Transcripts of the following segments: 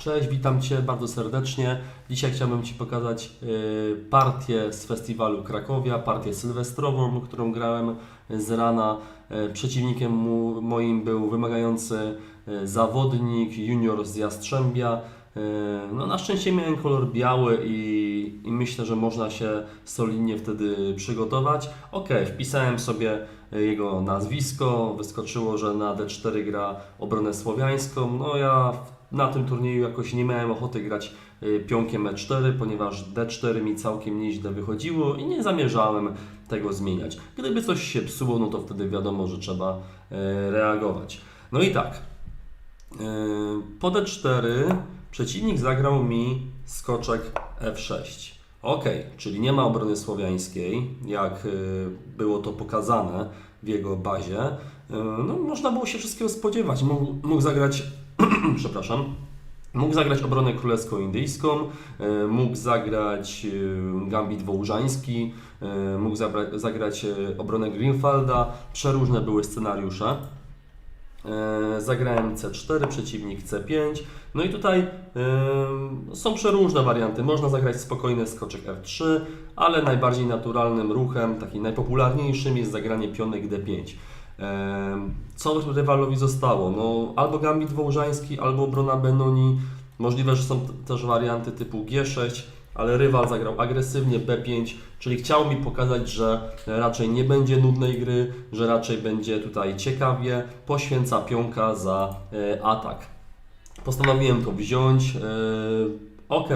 Cześć, witam Cię bardzo serdecznie. Dzisiaj chciałbym Ci pokazać y, partię z festiwalu Krakowia, partię sylwestrową, którą grałem z rana. Y, Przeciwnikiem moim był wymagający y, zawodnik, junior z Jastrzębia. Y, No, na szczęście miałem kolor biały i, i myślę, że można się solidnie wtedy przygotować. Ok, wpisałem sobie jego nazwisko, wyskoczyło, że na D4 gra obronę słowiańską. No ja na tym turnieju jakoś nie miałem ochoty grać y, pionkiem E4, ponieważ D4 mi całkiem nieźle wychodziło i nie zamierzałem tego zmieniać. Gdyby coś się psuło, no to wtedy wiadomo, że trzeba y, reagować. No i tak, y, po D4 przeciwnik zagrał mi skoczek F6. Ok, czyli nie ma obrony słowiańskiej, jak y, było to pokazane w jego bazie. Y, No, można było się wszystkiego spodziewać. Mógł, mógł zagrać, przepraszam, mógł zagrać obronę królewsko-indyjską, y, mógł zagrać gambit wołżański, mógł zagrać obronę Greenfelda. Przeróżne były scenariusze. E, Zagrałem C4, przeciwnik C5. No i tutaj e, są przeróżne warianty. Można zagrać spokojny skoczek F3, ale najbardziej naturalnym ruchem, takim najpopularniejszym jest zagranie pionek D5. E, Co rywalowi zostało? No, albo gambit wołżański, albo obrona Benoni. Możliwe, że są też warianty typu G6, ale rywal zagrał agresywnie B5, czyli chciał mi pokazać, że raczej nie będzie nudnej gry, że raczej będzie tutaj ciekawie, poświęca pionka za e, atak. Postanowiłem to wziąć. E, ok,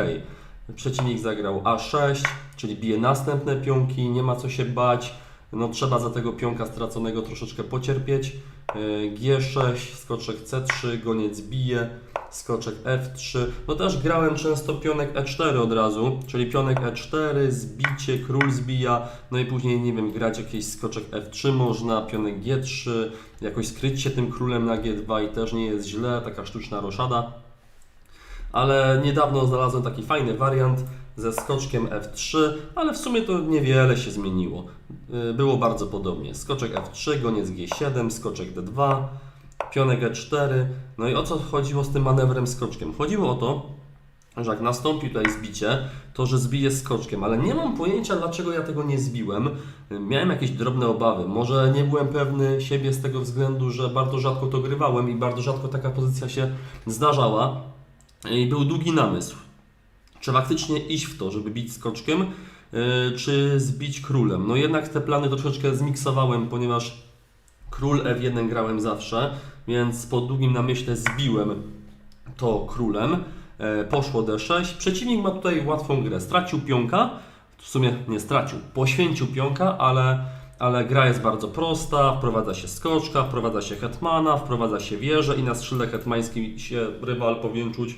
przeciwnik zagrał A6, czyli bije następne pionki, nie ma co się bać. No, trzeba za tego pionka straconego troszeczkę pocierpieć. E, G6, skoczek C3, goniec bije, skoczek F3. No też grałem często pionek E4 od razu, czyli pionek E4, zbicie, król zbija, no i później, nie wiem, grać jakiś skoczek F3 można, pionek G3, jakoś skryć się tym królem na G2 i też nie jest źle, taka sztuczna roszada. Ale niedawno znalazłem taki fajny wariant ze skoczkiem F3, ale w sumie to niewiele się zmieniło. Yy, Było bardzo podobnie. Skoczek F3, goniec G7, skoczek D2, pionek E4. No i o co chodziło z tym manewrem skoczkiem? Chodziło o to, że jak nastąpi tutaj zbicie, to że zbiję skoczkiem, ale nie mam pojęcia dlaczego ja tego nie zbiłem. Miałem jakieś drobne obawy. Może nie byłem pewny siebie z tego względu, że bardzo rzadko to grywałem i bardzo rzadko taka pozycja się zdarzała. I był długi namysł. Czy faktycznie iść w to, żeby bić skoczkiem, yy, czy zbić królem? No jednak te plany troszeczkę zmiksowałem, ponieważ król F1 grałem zawsze, więc po długim namyśle zbiłem to królem. E, Poszło D6. Przeciwnik ma tutaj łatwą grę. Stracił pionka, w sumie nie stracił, poświęcił pionka, ale, ale gra jest bardzo prosta. Wprowadza się skoczka, wprowadza się hetmana, wprowadza się wieżę i na skrzydle hetmańskim się rywal powinien czuć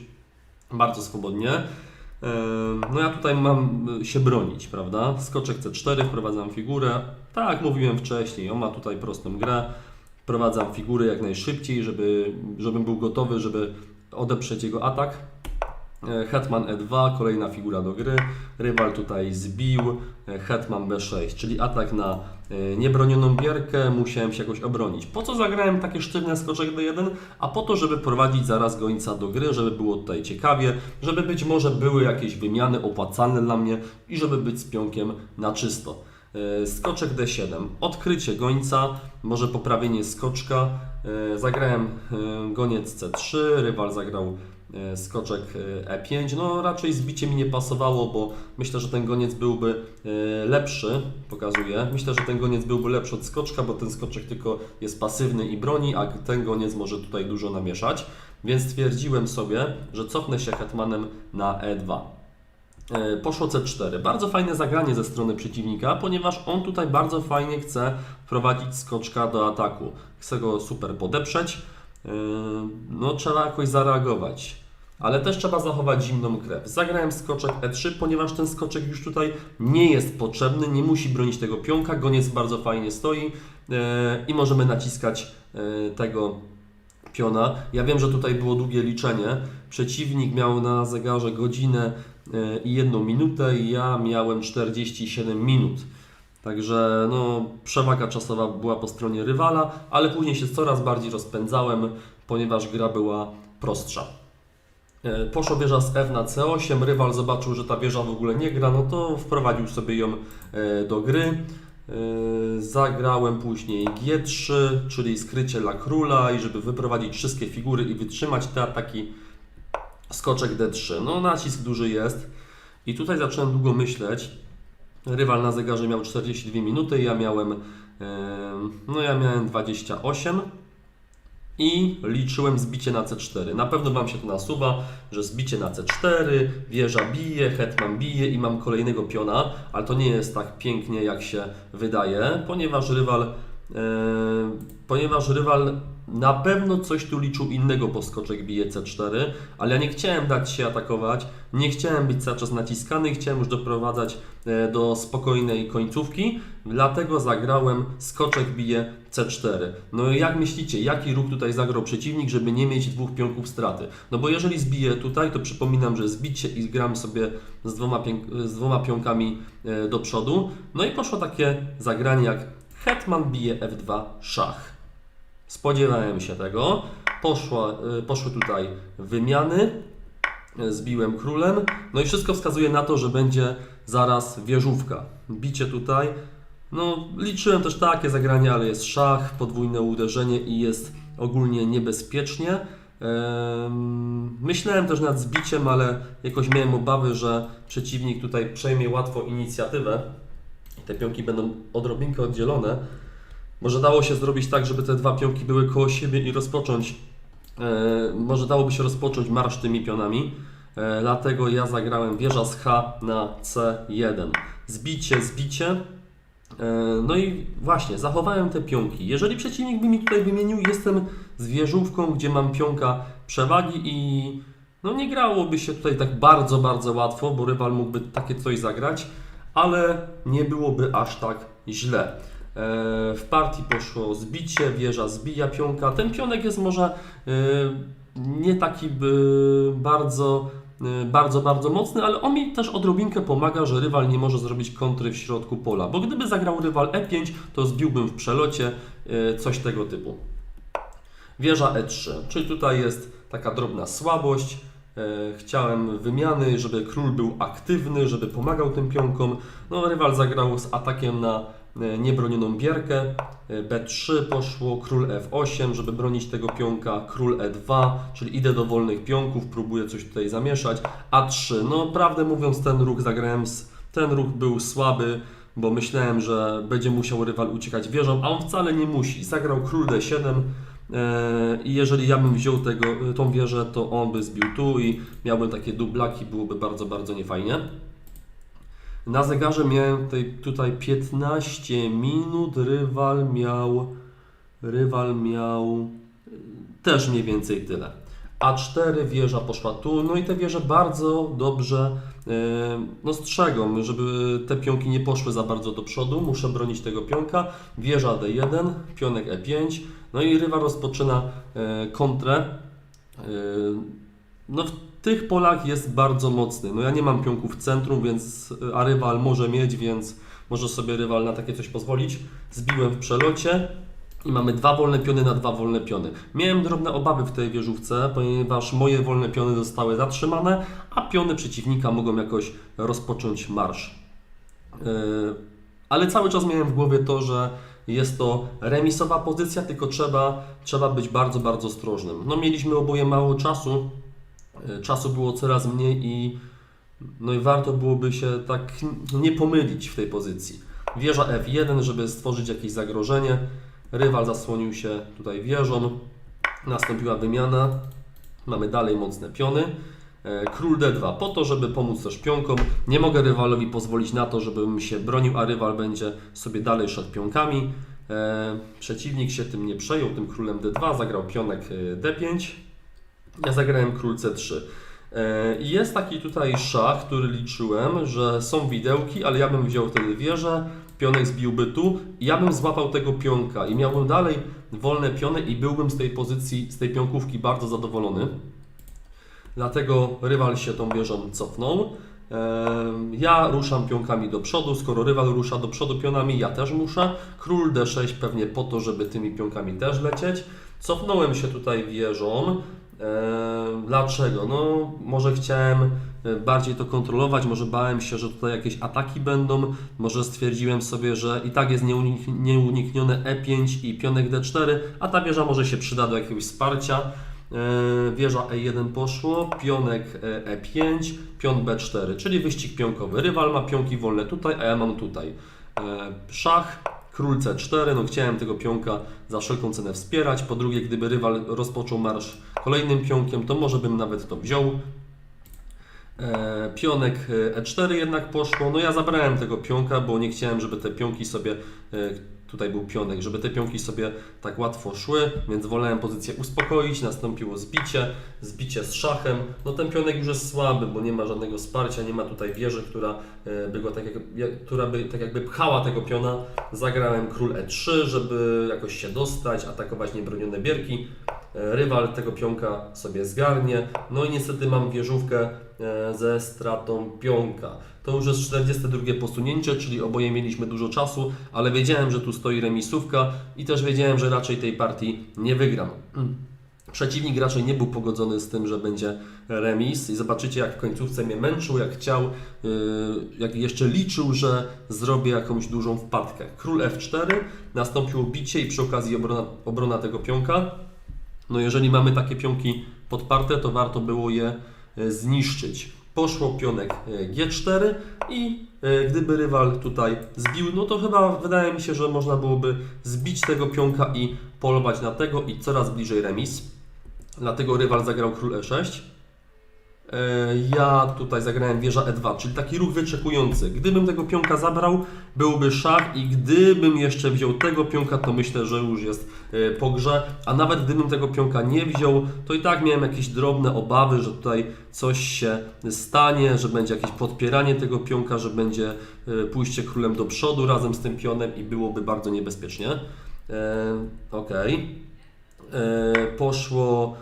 bardzo swobodnie. No ja tutaj mam e, się bronić, prawda? Skoczek C4, wprowadzam figurę. Tak mówiłem wcześniej, on ma tutaj prostą grę. Wprowadzam figury jak najszybciej, żeby, żebym był gotowy, żeby odeprzeć jego atak. E, Hetman E2, kolejna figura do gry. Rywal tutaj zbił. e, Hetman B6, czyli atak na e, niebronioną gierkę. Musiałem się jakoś obronić. Po co zagrałem takie sztywne skoczek D1? A po to, żeby prowadzić zaraz gońca do gry, żeby było tutaj ciekawie, żeby być może były jakieś wymiany opłacalne dla mnie i żeby być z pionkiem na czysto. Skoczek D7, odkrycie gońca, może poprawienie skoczka. Zagrałem goniec C3, rywal zagrał skoczek e, E5. No raczej zbicie mi nie pasowało, bo myślę, że ten goniec byłby e, lepszy, pokazuję. Myślę, że ten goniec byłby lepszy od skoczka, bo ten skoczek tylko jest pasywny i broni, a ten goniec może tutaj dużo namieszać. Więc stwierdziłem sobie, że cofnę się hetmanem na E2. E, Poszło C4. Bardzo fajne zagranie ze strony przeciwnika, ponieważ on tutaj bardzo fajnie chce wprowadzić skoczka do ataku. Chce go super podeprzeć. E, No, trzeba jakoś zareagować. Ale też trzeba zachować zimną krew. Zagrałem skoczek E3, ponieważ ten skoczek już tutaj nie jest potrzebny, nie musi bronić tego pionka. Goniec bardzo fajnie stoi e, i możemy naciskać e, tego piona. Ja wiem, że tutaj było długie liczenie. Przeciwnik miał na zegarze godzinę i jedną minutę, ja miałem 47 minut. Także no, przewaga czasowa była po stronie rywala, ale później się coraz bardziej rozpędzałem, ponieważ gra była prostsza. E, Poszła wieża z F na C8, rywal zobaczył, że ta wieża w ogóle nie gra, no to wprowadził sobie ją e, do gry. E, Zagrałem później G3, czyli skrycie dla króla i żeby wyprowadzić wszystkie figury i wytrzymać te ataki, skoczek D3. No nacisk duży jest i tutaj zacząłem długo myśleć. Rywal na zegarze miał 42 minuty, ja miałem, e, no ja miałem 28 i liczyłem zbicie na C4. Na pewno Wam się to nasuwa, że zbicie na C4, wieża bije, hetman bije i mam kolejnego piona, ale to nie jest tak pięknie jak się wydaje, ponieważ rywal, e, ponieważ rywal na pewno coś tu liczył innego, bo skoczek bije C4, ale ja nie chciałem dać się atakować, nie chciałem być cały czas naciskany, chciałem już doprowadzać e, do spokojnej końcówki, dlatego zagrałem skoczek bije C4. No i jak myślicie, jaki ruch tutaj zagrał przeciwnik, żeby nie mieć dwóch pionków straty? No bo jeżeli zbiję tutaj, to przypominam, że zbicie i gram sobie z dwoma, z dwoma pionkami e, do przodu. No i poszło takie zagranie jak hetman bije F2 szach. Spodziewałem się tego. Poszła, y, poszły tutaj wymiany. Zbiłem królem. No i wszystko wskazuje na to, że będzie zaraz wieżówka. Bicie tutaj. No, liczyłem też takie zagranie, ale jest szach, podwójne uderzenie i jest ogólnie niebezpiecznie. Em, Myślałem też nad zbiciem, ale jakoś miałem obawy, że przeciwnik tutaj przejmie łatwo inicjatywę. Te pionki będą odrobinkę oddzielone. Może dało się zrobić tak, żeby te dwa pionki były koło siebie i rozpocząć. E, może dałoby się rozpocząć marsz tymi pionami. E, dlatego ja zagrałem wieża z H na C1. Zbicie, zbicie. E, no i właśnie, zachowałem te pionki. Jeżeli przeciwnik by mi tutaj wymienił, jestem z wieżówką, gdzie mam pionka przewagi i no nie grałoby się tutaj tak bardzo, bardzo łatwo, bo rywal mógłby takie coś zagrać, ale nie byłoby aż tak źle. E, W partii poszło zbicie, wieża zbija pionka. Ten pionek jest może e, nie taki bardzo, e, bardzo, bardzo mocny, ale on mi też odrobinkę pomaga, że rywal nie może zrobić kontry w środku pola. Bo gdyby zagrał rywal E5, to zbiłbym w przelocie coś tego typu. Wieża E3, czyli tutaj jest taka drobna słabość. Chciałem wymiany, żeby król był aktywny, żeby pomagał tym pionkom. No, rywal zagrał z atakiem na niebronioną bierkę. E, B3 poszło, król F8, żeby bronić tego pionka, król E2, czyli idę do wolnych pionków, próbuję coś tutaj zamieszać. A3, no prawdę mówiąc, ten ruch zagrałem, ten ruch był słaby, bo myślałem, że będzie musiał rywal uciekać wieżą, a on wcale nie musi. Zagrał król D7, E, I jeżeli ja bym wziął tego, tą wieżę, to on by zbił tu i miałbym takie dublaki, byłoby bardzo, bardzo niefajnie. Na zegarze miałem tutaj, tutaj 15 minut, rywal miał, rywal miał e, też mniej więcej tyle. A4 wieża poszła tu, no i te wieże bardzo dobrze e, no strzegą, żeby te pionki nie poszły za bardzo do przodu, muszę bronić tego pionka. Wieża D1, pionek E5, no i rywal rozpoczyna e, kontrę. No tych polach jest bardzo mocny. No ja nie mam pionków w centrum, więc a rywal może mieć, więc może sobie rywal na takie coś pozwolić. Zbiłem w przelocie i mamy dwa wolne piony na dwa wolne piony. Miałem drobne obawy w tej wieżówce, ponieważ moje wolne piony zostały zatrzymane, a piony przeciwnika mogą jakoś rozpocząć marsz. Yy, ale cały czas miałem w głowie to, że jest to remisowa pozycja, tylko trzeba, trzeba być bardzo, bardzo ostrożnym. No mieliśmy oboje mało czasu, czasu było coraz mniej i no i warto byłoby się tak nie pomylić w tej pozycji. Wieża F1, żeby stworzyć jakieś zagrożenie. Rywal zasłonił się tutaj wieżą. Nastąpiła wymiana. Mamy dalej mocne piony. E, Król D2 po to, żeby pomóc też pionkom. Nie mogę rywalowi pozwolić na to, żebym się bronił, a rywal będzie sobie dalej szedł pionkami. E, Przeciwnik się tym nie przejął, tym królem D2, zagrał pionek e, D5. Ja zagrałem król C3. E, jest taki tutaj szach, który liczyłem, że są widełki, ale ja bym wziął wtedy wieżę, pionek zbiłby tu ja bym złapał tego pionka i miałbym dalej wolne piony i byłbym z tej pozycji, z tej pionkówki bardzo zadowolony. Dlatego rywal się tą wieżą cofnął. Em, Ja ruszam pionkami do przodu, skoro rywal rusza do przodu pionami, ja też muszę. Król D6 pewnie po to, żeby tymi pionkami też lecieć. Cofnąłem się tutaj wieżą. E, dlaczego? No, może chciałem e, bardziej to kontrolować, może bałem się, że tutaj jakieś ataki będą, może stwierdziłem sobie, że i tak jest nieunik- nieuniknione E5 i pionek D4, a ta wieża może się przyda do jakiegoś wsparcia. E, Wieża E1 poszło, pionek e, E5, pion B4, czyli wyścig pionkowy. Rywal ma pionki wolne tutaj, a ja mam tutaj. Szach, król C4, no chciałem tego pionka za wszelką cenę wspierać. Po drugie, gdyby rywal rozpoczął marsz kolejnym pionkiem, to może bym nawet to wziął. E, Pionek e, E4 jednak poszło. No ja zabrałem tego pionka, bo nie chciałem, żeby te pionki sobie, e, tutaj był pionek, żeby te pionki sobie tak łatwo szły, więc wolałem pozycję uspokoić. Nastąpiło zbicie, zbicie z szachem. No ten pionek już jest słaby, bo nie ma żadnego wsparcia, nie ma tutaj wieży, która e, by go tak, jak, która by tak jakby pchała tego piona. Zagrałem król E3, żeby jakoś się dostać, atakować niebronione bierki. Rywal tego pionka sobie zgarnie. No i niestety mam wieżówkę e, ze stratą pionka. To już jest 42 posunięcie, czyli oboje mieliśmy dużo czasu, ale wiedziałem, że tu stoi remisówka i też wiedziałem, że raczej tej partii nie wygram. Przeciwnik raczej nie był pogodzony z tym, że będzie remis i zobaczycie jak w końcówce mnie męczył, jak chciał, yy, jak jeszcze liczył, że zrobię jakąś dużą wpadkę. Król F4, nastąpiło bicie i przy okazji obrona, obrona tego pionka. No jeżeli mamy takie pionki podparte, to warto było je e, zniszczyć. Poszło pionek e, G4 i e, gdyby rywal tutaj zbił, no to chyba wydaje mi się, że można byłoby zbić tego pionka i polować na tego i coraz bliżej remis. Dlatego rywal zagrał król E6. E, Ja tutaj zagrałem wieża E2, czyli taki ruch wyczekujący. Gdybym tego pionka zabrał, byłby szach i gdybym jeszcze wziął tego pionka, to myślę, że już jest e, po grze. A nawet gdybym tego pionka nie wziął, to i tak miałem jakieś drobne obawy, że tutaj coś się stanie, że będzie jakieś podpieranie tego pionka, że będzie e, pójście królem do przodu razem z tym pionem i byłoby bardzo niebezpiecznie. E, poszło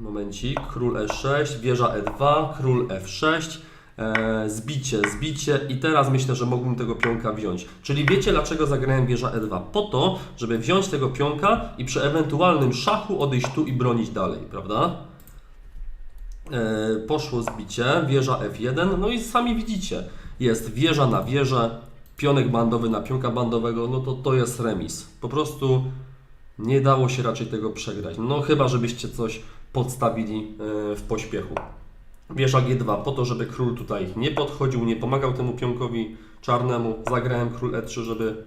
momencik, król E6, wieża E2, król F6, e, zbicie, zbicie i teraz myślę, że mógłbym tego pionka wziąć. Czyli wiecie dlaczego zagrałem wieża E2? Po to, żeby wziąć tego pionka i przy ewentualnym szachu odejść tu i bronić dalej, prawda? E, poszło zbicie, wieża F1, no i sami widzicie, jest wieża na wieżę, pionek bandowy na pionka bandowego, no to to jest remis. Po prostu nie dało się raczej tego przegrać. No chyba, żebyście coś podstawili e, w pośpiechu. Wieża G2 po to, żeby król tutaj nie podchodził, nie pomagał temu pionkowi czarnemu. Zagrałem król E3, żeby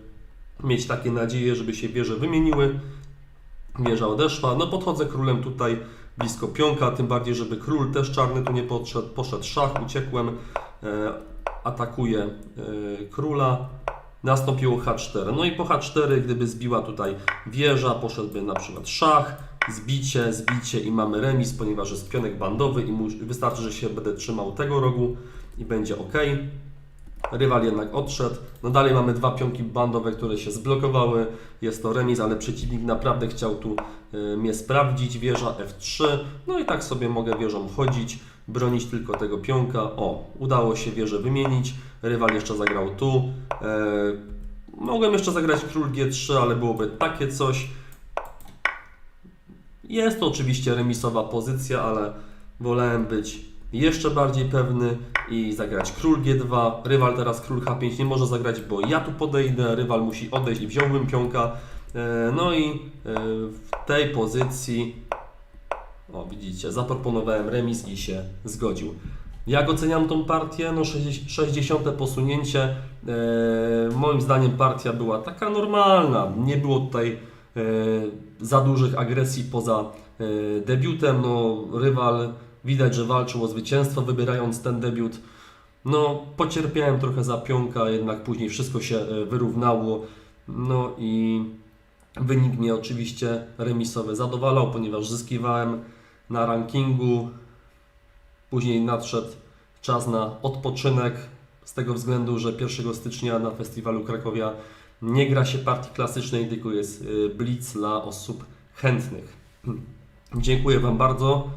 mieć takie nadzieje, żeby się wieże wymieniły. Wieża odeszła. No podchodzę królem tutaj blisko pionka, tym bardziej, żeby król też czarny tu nie podszedł. Poszedł szach, uciekłem. E, atakuję e, króla. Nastąpiło H4. No i po H4, gdyby zbiła tutaj wieża, poszedłby na przykład szach, zbicie, zbicie i mamy remis, ponieważ jest pionek bandowy i wystarczy, że się będę trzymał tego rogu i będzie ok. Rywal jednak odszedł. No dalej mamy dwa pionki bandowe, które się zblokowały. Jest to remis, ale przeciwnik naprawdę chciał tu y, mnie sprawdzić. Wieża F3. No i tak sobie mogę wieżą chodzić, bronić tylko tego pionka. O, udało się wieżę wymienić. Rywal jeszcze zagrał tu. E, mogłem jeszcze zagrać król G3, ale byłoby takie coś. Jest to oczywiście remisowa pozycja, ale wolałem być jeszcze bardziej pewny i zagrać król G2. Rywal teraz król H5 nie może zagrać, bo ja tu podejdę, rywal musi odejść i wziąłbym pionka. E, No i e, w tej pozycji, o widzicie, zaproponowałem remis i się zgodził. Jak oceniam tą partię? No 60 60 posunięcie. E, moim zdaniem partia była taka normalna. Nie było tutaj za dużych agresji poza debiutem. No, rywal widać, że walczył o zwycięstwo, wybierając ten debiut. No, pocierpiałem trochę za pionka, jednak później wszystko się e, wyrównało. No i wynik mnie oczywiście remisowy zadowalał, ponieważ zyskiwałem na rankingu. Później nadszedł czas na odpoczynek, z tego względu, że 1 stycznia na festiwalu Krakowia nie gra się partii klasycznej, tylko jest y, blitz dla osób chętnych. Dziękuję Wam bardzo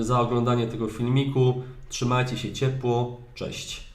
za oglądanie tego filmiku. Trzymajcie się ciepło. Cześć.